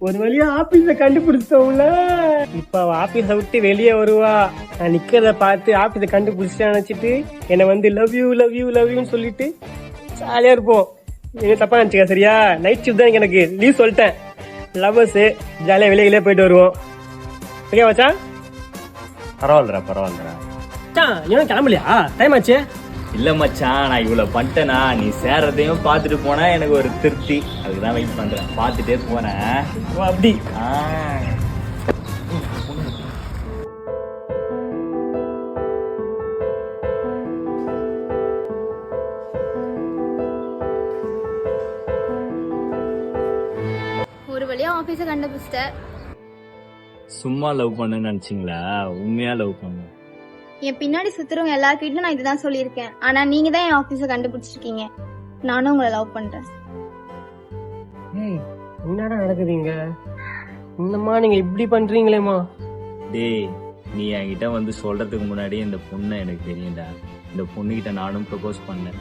ஒரு வழியா ஆபீஸ கண்டுபிடிச்சோம்ல இப்ப அவ ஆபீஸ விட்டு வெளியே வருவா. நான் நிக்கிறத பார்த்து ஆபீஸ கண்டுபிடிச்சா நினைச்சிட்டு என்னை வந்து love you love you love யூன்னு சொல்லிட்டு ஜாலியா இருப்போம். நீங்க தப்பா நினைச்சுக்க சரியா? நைட் ஷிஃப்ட் தான் எனக்கு. லீவ் சொல்லிட்டேன். லவ்வர்ஸ் ஜாலியா வெளியே போயிட்டு வருவோம். ஓகே மச்சான்? பரவாயில்லடா பரவாயில்லடா. மச்சான் இன்னும் கிளம்பலையா? டைம் ஆச்சு? இல்ல மச்சான் நான் இவ்வளவு பண்ணிட்டேனா நீ சேர்றதையும் பார்த்துட்டு போனா எனக்கு ஒரு திருப்தி. அதுக்குதான் வெயிட் பண்றேன். பார்த்துட்டே போனேன் ஓ, அப்படி. ஆ. ஒரு வழியா ஆபீஸ கண்டுபிடிச்சிட்ட சும்மா லவ் பண்ணுன்னு நினைச்சீங்களா? உண்மையா லவ் பண்ண என் பின்னாடி சுத்துறவங்க எல்லார்கிட்டயும் நான் இதுதான் சொல்லியிருக்கேன். ஆனா நீங்க தான் என் ஆபீஸ கண்டுபிடிச்சிருக்கீங்க. நானும் உங்களை லவ் பண்றேன். ஏய் என்னடா நடக்குதுங்க? என்னம்மா நீங்க இப்படி பண்றீங்களேம்மா? டேய் நீ என்கிட்ட வந்து சொல்றதுக்கு முன்னாடி இந்த பொண்ணை எனக்கு தெரியும்டா. இந்த பொண்ணுகிட்ட நானும் ப்ரப்போஸ் பண்ணேன்.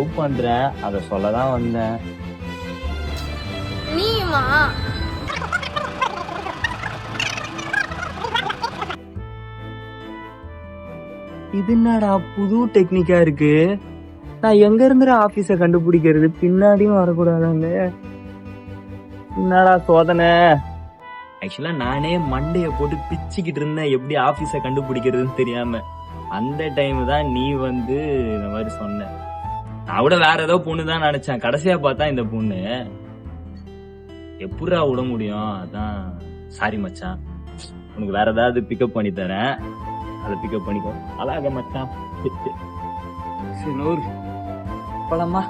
லவ் பண்றேன் அதை சொல்ல தான் வந்தேன். நீயுமா? இது என்னடா புது டெக்னிக்கா இருக்கு? நான் எங்க இருந்து ஆபீஸ கண்டுபிடிக்கிறது? பின்னாடியும் வரக்கூடாதாங்க என்னடா சோதனை? ஆக்சுவலா நானே மண்டைய போட்டு பிச்சுக்கிட்டு இருந்தேன். எப்படி ஆபீஸ கண்டுபிடிக்கிறதுன்னு தெரியாம. அந்த டைம் தான் நீ வந்து இந்த மாதிரி சொன்ன. நான் கூட வேற ஏதோ பொண்ணு தான் நினைச்சேன். கடைசியா பார்த்தா இந்த பொண்ணு. எப்படா விட முடியும்? அதான் சாரி மச்சான். உனக்கு வேற ஏதாவது பிக்கப் பண்ணி தரேன். அதை பிக்கப் பண்ணிக்கோ. அழக மச்சான். சரி நூறு. பழமா